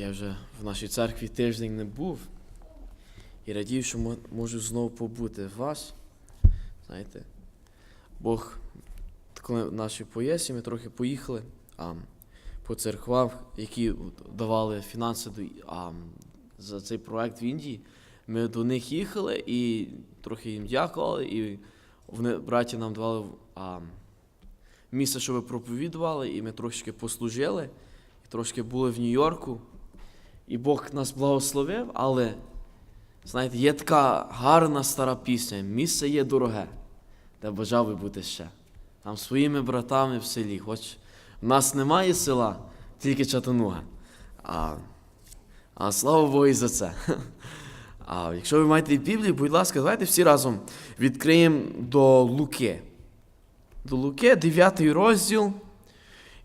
Я вже в нашій церкві тиждень не був. І радію, що можу знову побути в вас. Знаєте, Бог, коли в нашій поєсі ми трохи поїхали а, по церквах, які давали фінанси до, а, за цей проект в Індії. Ми до них їхали і трохи їм дякували, і вони, браті нам давали а, місце, щоб проповідували, і ми трошки послужили, і трошки були в Нью-Йорку. І Бог нас благословив, але, знаєте, є така гарна стара пісня Місце є дороге, де бажав би бути ще. Там своїми братами в селі. Хоч в нас немає села, тільки Чатануга. А, а слава Богу і за це. А якщо ви маєте Біблію, будь ласка, давайте всі разом відкриємо до Луки. До Луки, 9 розділ.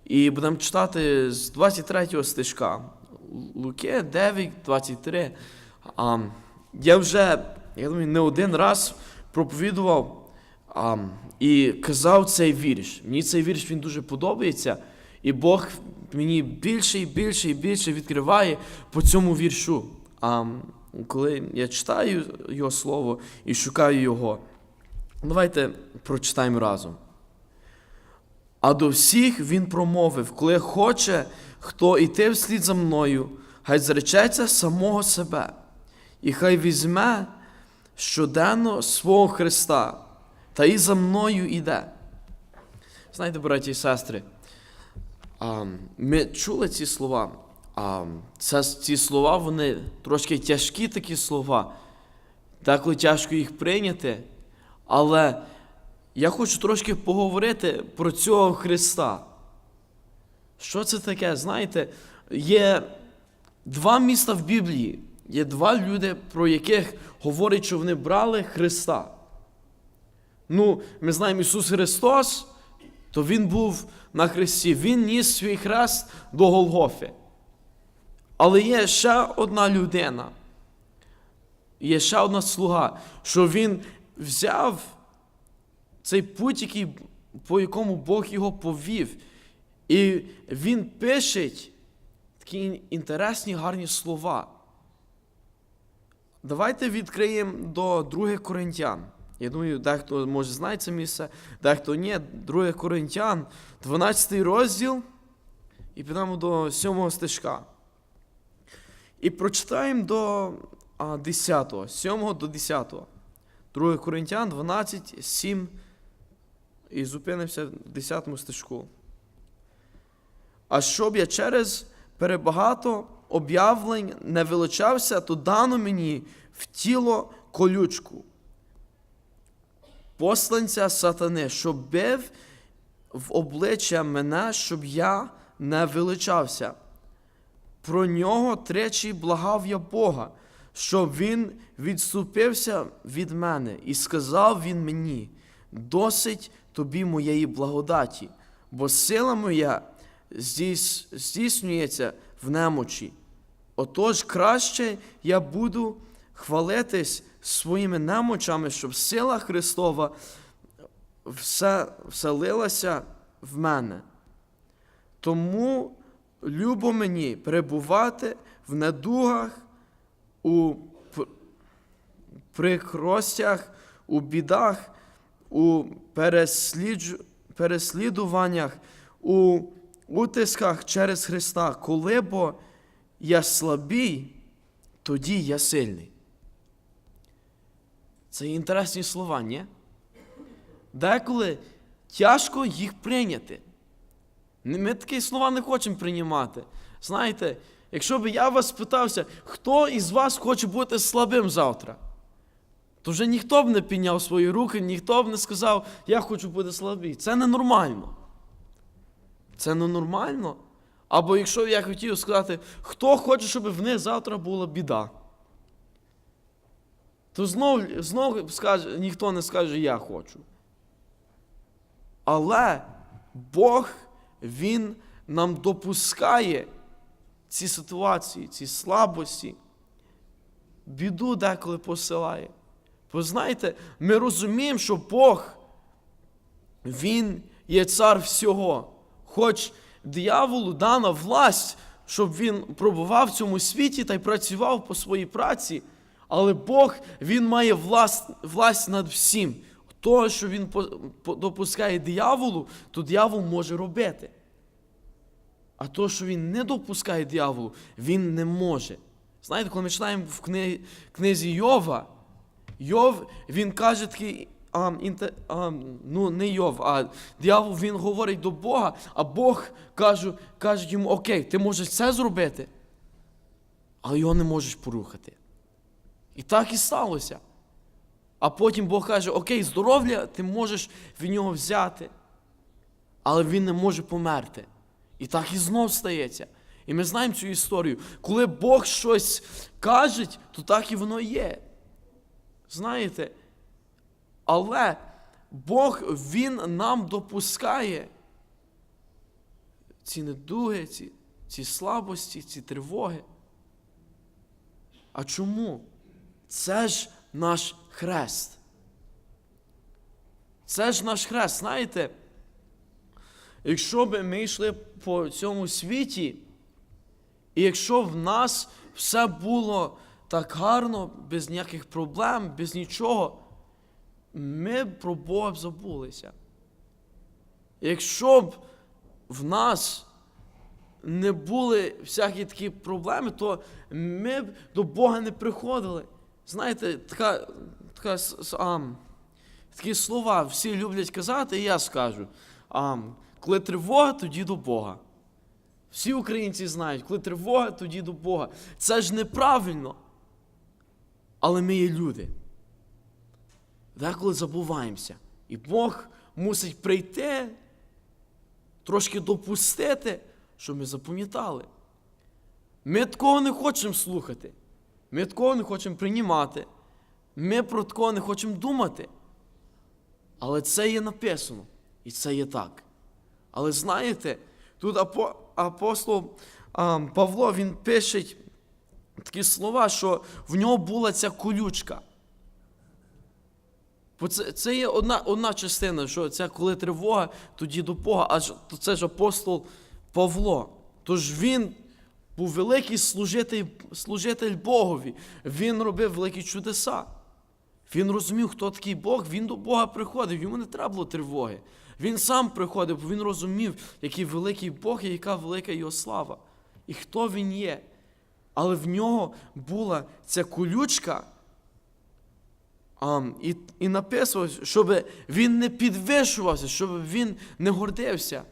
І будемо читати з 23 стишка. Луки 9, 23. А, я вже, я думаю, не один раз проповідував а, і казав цей вірш. Мені цей вірш він дуже подобається. І Бог мені більше і більше і більше відкриває по цьому віршу. А, коли я читаю його слово і шукаю його, давайте прочитаємо разом. А до всіх він промовив, коли хоче хто йти вслід за мною, хай зречеться самого себе, і хай візьме щоденно свого Христа, та і за мною йде. Знаєте, браті і сестри, ми чули ці слова. Це, ці слова, вони трошки тяжкі такі слова, деколи тяжко їх прийняти, але я хочу трошки поговорити про цього Христа. Що це таке? Знаєте, є два міста в Біблії, є два люди, про яких говорять, що вони брали Христа. Ну, ми знаємо Ісус Христос, то Він був на Христі, Він ніс свій хрест до Голгофи. Але є ще одна людина, є ще одна слуга, що він взяв цей путь, який, по якому Бог його повів. І він пише такі інтересні, гарні слова. Давайте відкриємо до 2 Коринтян. Я думаю, дехто може знає це місце, дехто ні. 2 Коринтян, 12 розділ, і підемо до 7 стишка. І прочитаємо до а, 10, 7 до 10. 2 Коринтян 12, 7 і зупинимося в 10 стишку. А щоб я через перебагато об'явлень не величався, то дано мені в тіло колючку. Посланця сатани, щоб бив в обличчя мене, щоб я не величався. Про нього тричі благав я Бога, щоб він відступився від мене, і сказав він мені: досить тобі моєї благодаті, бо сила моя здійснюється в немочі. Отож краще я буду хвалитись своїми немочами, щоб сила Христова все, вселилася в мене. Тому любо мені перебувати в недугах, у прикростях, у бідах, у переслідж... переслідуваннях, у утисках через Христа. Коли бо я слабий, тоді я сильний. Це інтересні слова, ні? Деколи тяжко їх прийняти. Ми такі слова не хочемо приймати. Знаєте, якщо б я вас питався, хто із вас хоче бути слабим завтра, то вже ніхто б не підняв свої руки, ніхто б не сказав, я хочу бути слабий. Це ненормально. Це ненормально. Або якщо я хотів сказати, хто хоче, щоб в них завтра була біда, то знов, знов скаже, ніхто не скаже, я хочу. Але Бог, Він нам допускає ці ситуації, ці слабості, біду деколи посилає. Бо знаєте, ми розуміємо, що Бог, Він є цар всього. Хоч дияволу дана власть щоб він пробував в цьому світі та й працював по своїй праці. Але Бог він має власть, власть над всім. То, що він допускає дияволу, то диявол може робити. А то, що він не допускає дияволу, він не може. Знаєте, коли ми читаємо в книзі Йова, Йов, він каже такий, а, інте, а, ну не Йов, а диявол він говорить до Бога, а Бог каже, каже йому, окей, ти можеш це зробити, але його не можеш порухати. І так і сталося. А потім Бог каже, окей, здоров'я ти можеш від нього взяти, але він не може померти. І так і знов стається. І ми знаємо цю історію. Коли Бог щось каже, то так і воно є. Знаєте? Але Бог, Він нам допускає ці недуги, ці, ці слабості, ці тривоги. А чому? Це ж наш хрест. Це ж наш хрест, знаєте? Якщо б ми йшли по цьому світі, і якщо в нас все було так гарно, без ніяких проблем, без нічого, ми б про Бога б забулися. Якщо б в нас не були всякі такі проблеми, то ми б до Бога не приходили. Знаєте, така, така, с- такі слова всі люблять казати, і я скажу. Ам, коли тривога, тоді до Бога. Всі українці знають, коли тривога, тоді до Бога. Це ж неправильно. Але ми є люди. Деколи забуваємося. І Бог мусить прийти, трошки допустити, щоб ми запам'ятали. Ми такого не хочемо слухати. Ми такого не хочемо приймати. Ми про такого не хочемо думати. Але це є написано. І це є так. Але знаєте, тут апо- апостол Павло він пише такі слова, що в нього була ця колючка. Бо це, це є одна, одна частина, що це коли тривога, тоді до Бога, аж то це ж апостол Павло. Тож він був великий служитель, служитель Богові. Він робив великі чудеса. Він розумів, хто такий Бог, він до Бога приходив, йому не треба було тривоги. Він сам приходив, бо він розумів, який великий Бог і яка велика його слава. І хто він є. Але в нього була ця колючка, а, і, і написано, щоб він не підвищувався, щоб він не гордився.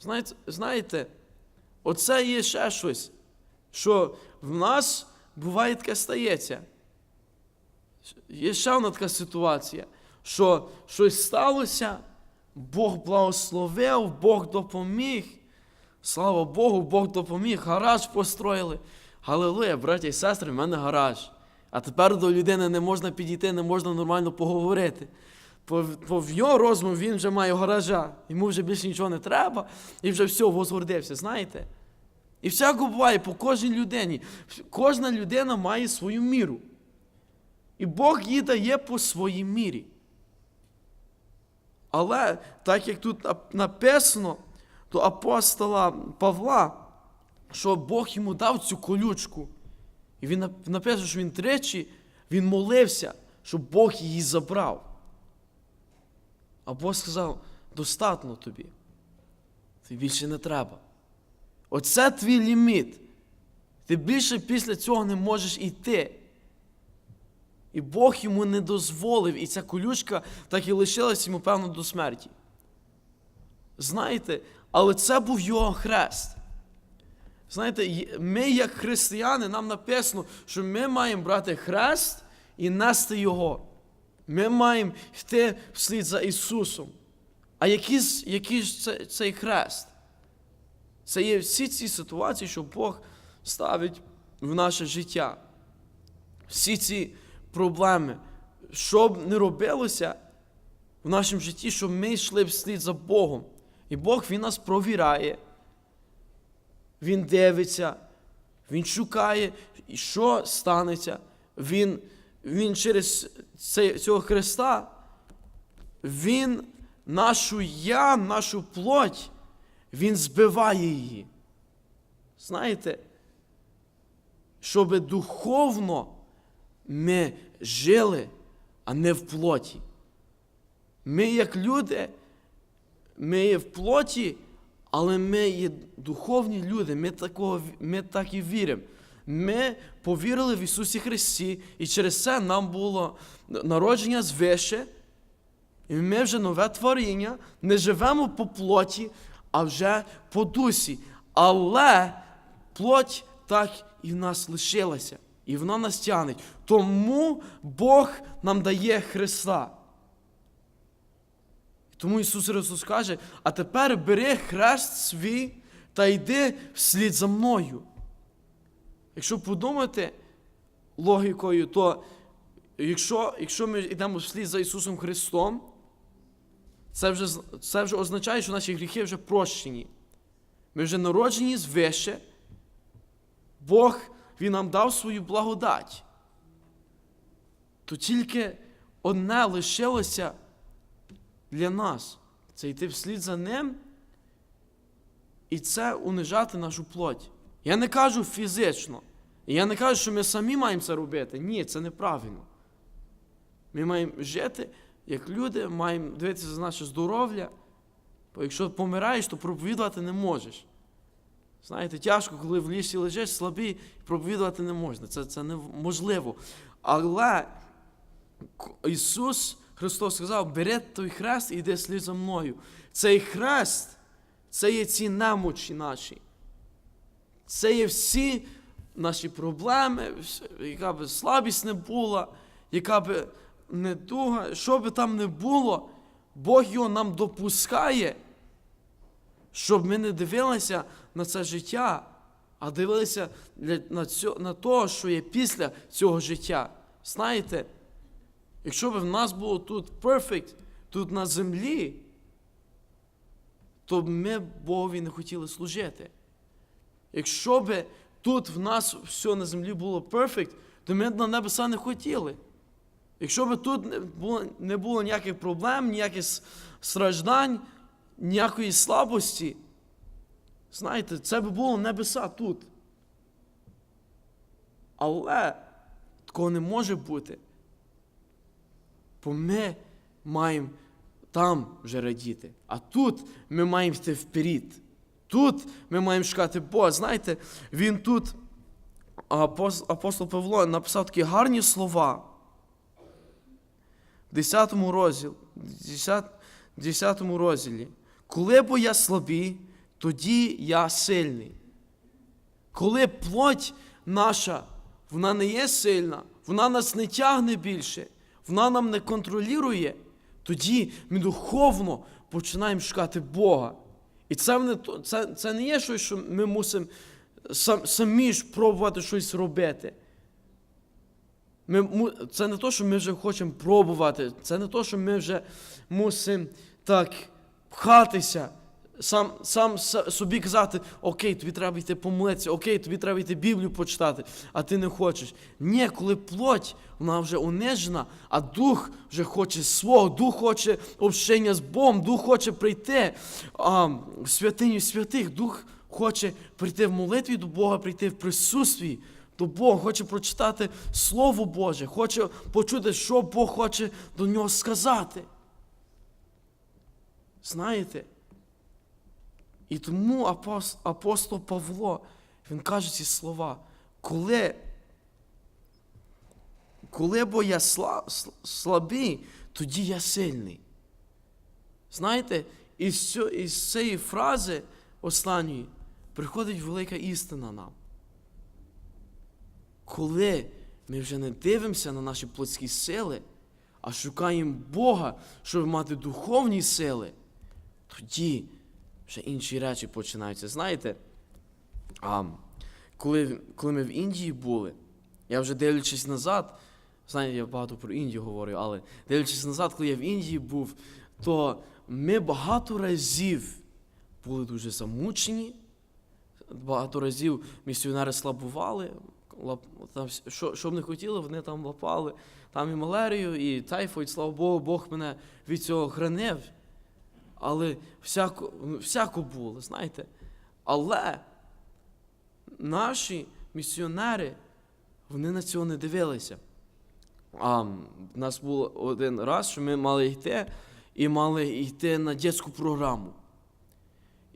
Знаєте, знаєте, оце є ще щось, що в нас буває таке стається. Є ще одна така ситуація, що щось сталося, Бог благословив, Бог допоміг. Слава Богу, Бог допоміг, гараж построїли. Галилуя, браті і сестри, в мене гараж. А тепер до людини не можна підійти, не можна нормально поговорити. По, по в його розуму він вже має гаража, йому вже більше нічого не треба, і вже все, возгордився, знаєте? І всяко буває по кожній людині. Кожна людина має свою міру. І Бог їй дає по своїй мірі. Але так як тут написано, до апостола Павла, що Бог йому дав цю колючку. І він нап- написано, що він тричі він молився, щоб Бог її забрав. А Бог сказав: достатньо тобі. Тобі більше не треба. Оце твій ліміт. Ти більше після цього не можеш йти. І Бог йому не дозволив, і ця колючка так і лишилась йому, певно, до смерті. Знаєте, але це був його хрест. Знаєте, ми, як християни, нам написано, що ми маємо брати хрест і нести його. Ми маємо йти вслід за Ісусом. А який, який ж це, цей хрест? Це є всі ці ситуації, що Бог ставить в наше життя. Всі ці проблеми, що б не робилося в нашому житті, щоб ми йшли вслід за Богом. І Бог Він нас провіряє. Він дивиться, Він шукає, і що станеться. Він, він через цей, цього Христа, Він нашу я, нашу плоть, Він збиває її. знаєте, щоб духовно ми жили, а не в плоті. Ми, як люди, ми в плоті, але ми є духовні люди. Ми, такого, ми так і віримо. Ми повірили в Ісусі Христі, і через це нам було народження звище. І ми вже нове творіння, не живемо по плоті, а вже по дусі. Але плоть так і в нас лишилася, і вона нас тягне. Тому Бог нам дає Христа. Тому Ісус Христос каже, а тепер бери хрест свій та йди вслід за мною. Якщо подумати логікою, то якщо, якщо ми йдемо вслід за Ісусом Христом, це вже, це вже означає, що наші гріхи вже прощені. Ми вже народжені звище. Бог Він нам дав свою благодать. То тільки одне лишилося для нас це йти вслід за ним і це унижати нашу плоть. Я не кажу фізично. Я не кажу, що ми самі маємо це робити. Ні, це неправильно. Ми маємо жити як люди, маємо дивитися за наше здоров'я. Бо якщо помираєш, то проповідувати не можеш. Знаєте, тяжко, коли в лісі лежиш, слабий, проповідувати не можна. Це, це неможливо. Але Ісус Христос сказав: бери той хрест і йди слід за мною. Цей хрест це є ці немочі наші. Це є всі наші проблеми, яка би слабість не була, яка би недуга, що би там не було, Бог його нам допускає, щоб ми не дивилися на це життя, а дивилися на, цьо, на те, що є після цього життя. Знаєте, якщо б в нас було тут перфект, тут на землі, то б ми Богові не хотіли служити. Якщо б тут в нас все на землі було перфект, то ми б на небеса не хотіли. Якщо б тут не було, не було ніяких проблем, ніяких страждань, ніякої слабості, знаєте, це б було небеса тут. Але такого не може бути. Бо ми маємо там вже радіти. А тут ми маємо йти вперед. Тут ми маємо шукати Бога. Знаєте, він тут, апостол Павло, написав такі гарні слова. В 10 розділі, 10, 10 розділі. Коли бо я слабий, тоді я сильний. Коли плоть наша, вона не є сильна, вона нас не тягне більше, вона нам не контролює, тоді ми духовно починаємо шукати Бога. І це не, це, це не є щось, що ми мусимо сам, самі ж пробувати щось робити. Ми, це не то, що ми вже хочемо пробувати, це не то, що ми вже мусимо так пхатися, сам, сам собі казати, окей, тобі треба йти помолитися, окей, тобі треба йти Біблію почитати, а ти не хочеш. Ні, коли плоть, вона вже унижена, а дух вже хоче свого, дух хоче общення з Богом, дух хоче прийти а, в святиню святих, дух хоче прийти в молитві до Бога, прийти в присутстві до Бога, хоче прочитати Слово Боже, хоче почути, що Бог хоче до нього сказати. Знаєте? І тому апостол Павло, він каже ці слова, коли, коли бо я сла- слабий, тоді я сильний. Знаєте, із, із цієї фрази останньої приходить велика істина нам. Коли ми вже не дивимося на наші плотські сили, а шукаємо Бога, щоб мати духовні сили, тоді вже інші речі починаються. Знаєте, а, коли, коли ми в Індії були, я вже дивлячись назад, знаєте, я багато про Індію говорю, але дивлячись назад, коли я в Індії був, то ми багато разів були дуже замучені, багато разів місіонери слабували, лап, там, що, що б не хотіли, вони там лапали. Там і малярію, і тайфоїд, слава Богу, Бог мене від цього хранив. Але всяко, всяко було, знаєте. Але наші місіонери, вони на цього не дивилися. А в нас був один раз, що ми мали йти і мали йти на дитячу програму.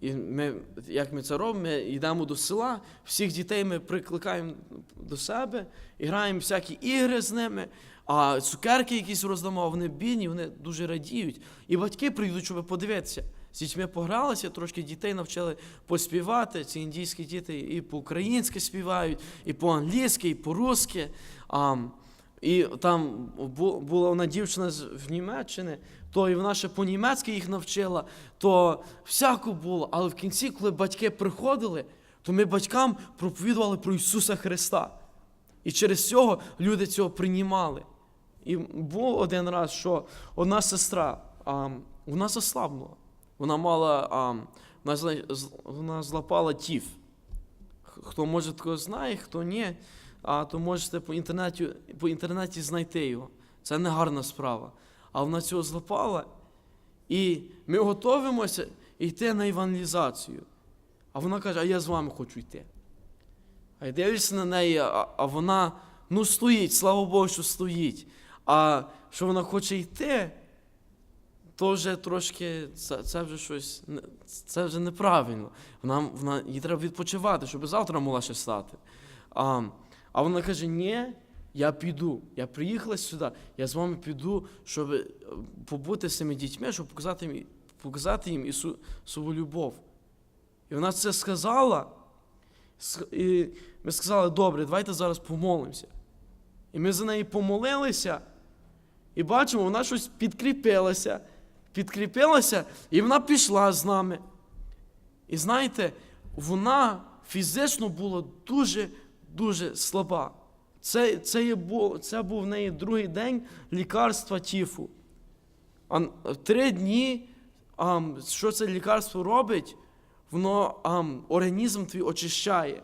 І ми, як ми це робимо, ми йдемо до села, всіх дітей ми прикликаємо до себе, граємо всякі ігри з ними, а цукерки якісь роздамо, вони бідні, вони дуже радіють. І батьки прийдуть, щоб подивитися. З дітьми погралися, трошки дітей навчили поспівати. Ці індійські діти і по-українськи співають, і по-англійськи, і по-русски. І там була одна дівчина з Німеччини, то і вона ще по-німецьки їх навчила, то всяко було. Але в кінці, коли батьки приходили, то ми батькам проповідували про Ісуса Христа. І через цього люди цього приймали. І був один раз, що одна сестра, а, вона заслабнула. Вона мала, а, вона, вона злапала тіф. Хто може такого знає, хто ні, а, то можете по інтернеті, по інтернеті знайти його. Це не гарна справа. А вона цього злапала, і ми готуємося йти на евангелізацію. А вона каже, а я з вами хочу йти. А я дивлюся на неї, а, а вона ну стоїть, слава Богу, що стоїть. А що вона хоче йти, то вже трошки це, це вже щось це вже неправильно. Вона, вона, їй треба відпочивати, щоб завтра могла ще стати. А, а вона каже: ні, я піду. Я приїхала сюди, я з вами піду, щоб е, побути з цими дітьми, щоб показати їм, показати їм Ісусову любов. І вона це сказала. І ми сказали, добре, давайте зараз помолимося. І ми за неї помолилися, і бачимо, вона щось підкріпилася, підкріпилася, і вона пішла з нами. І знаєте, вона фізично була дуже-дуже слаба. Це, це, є, це був в неї другий день лікарства тіфу. А три дні, ам, що це лікарство робить, воно ам, організм твій очищає.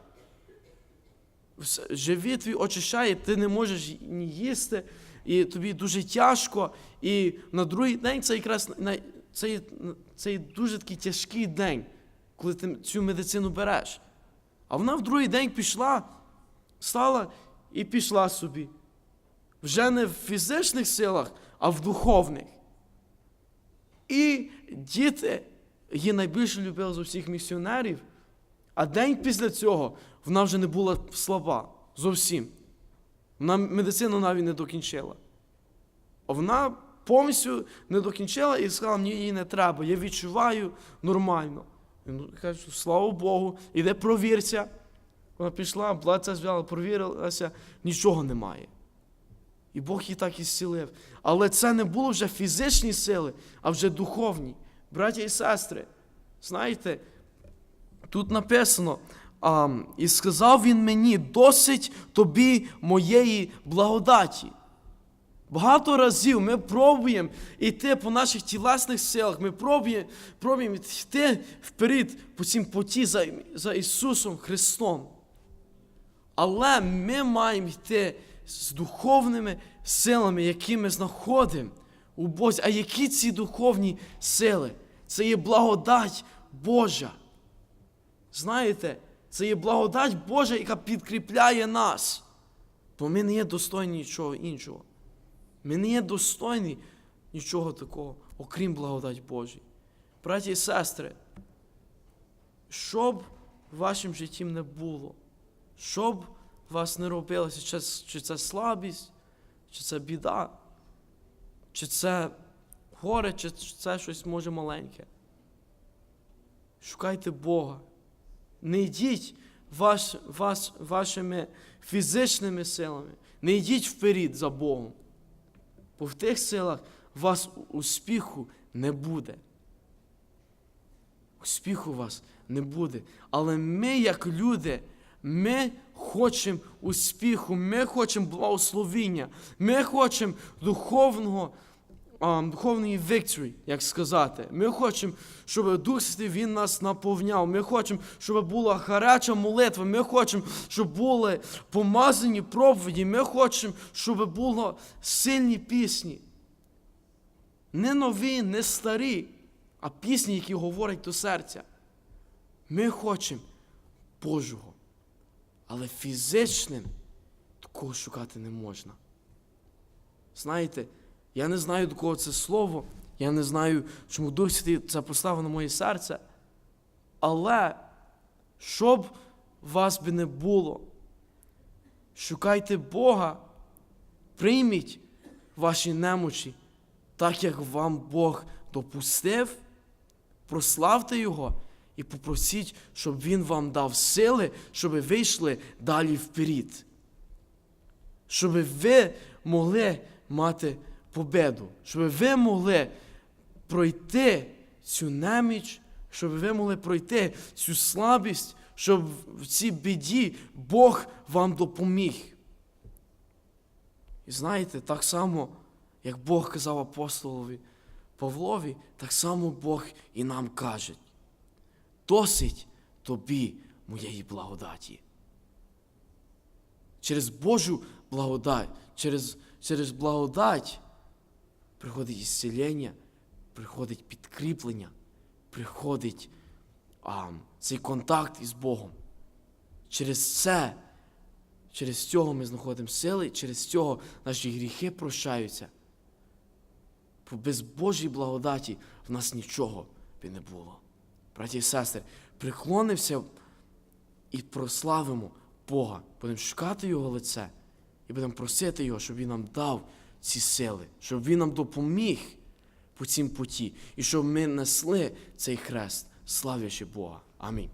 Живіт твій очищає, ти не можеш ні їсти, і тобі дуже тяжко. І на другий день це якраз це, це дуже такий тяжкий день, коли ти цю медицину береш. А вона в другий день пішла, стала і пішла собі. Вже не в фізичних силах, а в духовних. І діти її найбільше любили з усіх місіонерів. А день після цього вона вже не була слаба зовсім. Вона медицину навіть не докінчила. Вона повністю не докінчила і сказала, мені її не треба, я відчуваю нормально. І, Ну, кажу, слава Богу, іде провірся. Вона пішла, плаця зв'яла, провірилася, нічого немає. І Бог її так і зцілив. Але це не було вже фізичні сили, а вже духовні. Браття і сестри, знаєте, тут написано, а, і сказав він мені, досить тобі моєї благодаті. Багато разів ми пробуємо йти по наших тілесних силах, ми пробуємо, пробуємо йти вперед по цім поті за, за Ісусом Христом. Але ми маємо йти з духовними силами, які ми знаходимо у Бозі. А які ці духовні сили? Це є благодать Божа. Знаєте, це є благодать Божа, яка підкріпляє нас. Бо ми не є достойні нічого іншого. Ми не є достойні нічого такого, окрім благодать Божій. Браті і сестри, що б в вашому житті не було, що б вас не робилося, чи, чи це слабість, чи це біда, чи це горе, чи це щось може маленьке. Шукайте Бога. Не йдіть ваш, вас, вашими фізичними силами. Не йдіть вперед за Богом. Бо в тих силах вас успіху не буде. Успіху у вас не буде. Але ми, як люди, ми хочемо успіху, ми хочемо благословіння, ми хочемо духовного, духовної victory, як сказати. Ми хочемо, щоб Дух Святий Він нас наповняв. Ми хочемо, щоб була гаряча молитва. Ми хочемо, щоб були помазані проповіді. Ми хочемо, щоб було сильні пісні. Не нові, не старі, а пісні, які говорять до серця. Ми хочемо Божого. Але фізичним такого шукати не можна. Знаєте, я не знаю, до кого це слово, я не знаю, чому Дух Святий це поставив на моє серце. Але щоб вас би не було, шукайте Бога, прийміть ваші немочі, так як вам Бог допустив, прославте Його і попросіть, щоб Він вам дав сили, щоб ви вийшли далі вперед. Щоб ви могли мати победу, щоб ви могли пройти цю неміч, щоб ви могли пройти цю слабість, щоб в цій біді Бог вам допоміг. І знаєте, так само, як Бог казав апостолові Павлові, так само Бог і нам каже: досить тобі моєї благодаті. Через Божу благодать, через, через благодать приходить ісцілення, приходить підкріплення, приходить а, цей контакт із Богом. Через це, через цього ми знаходимо сили, через цього наші гріхи прощаються. Бо без Божої благодаті в нас нічого би не було. Браті і сестри, приклонимося і прославимо Бога, будемо шукати Його лице і будемо просити Його, щоб Він нам дав ці сили, щоб Він нам допоміг по цім путі, і щоб ми несли цей хрест, славлячи Бога. Амінь.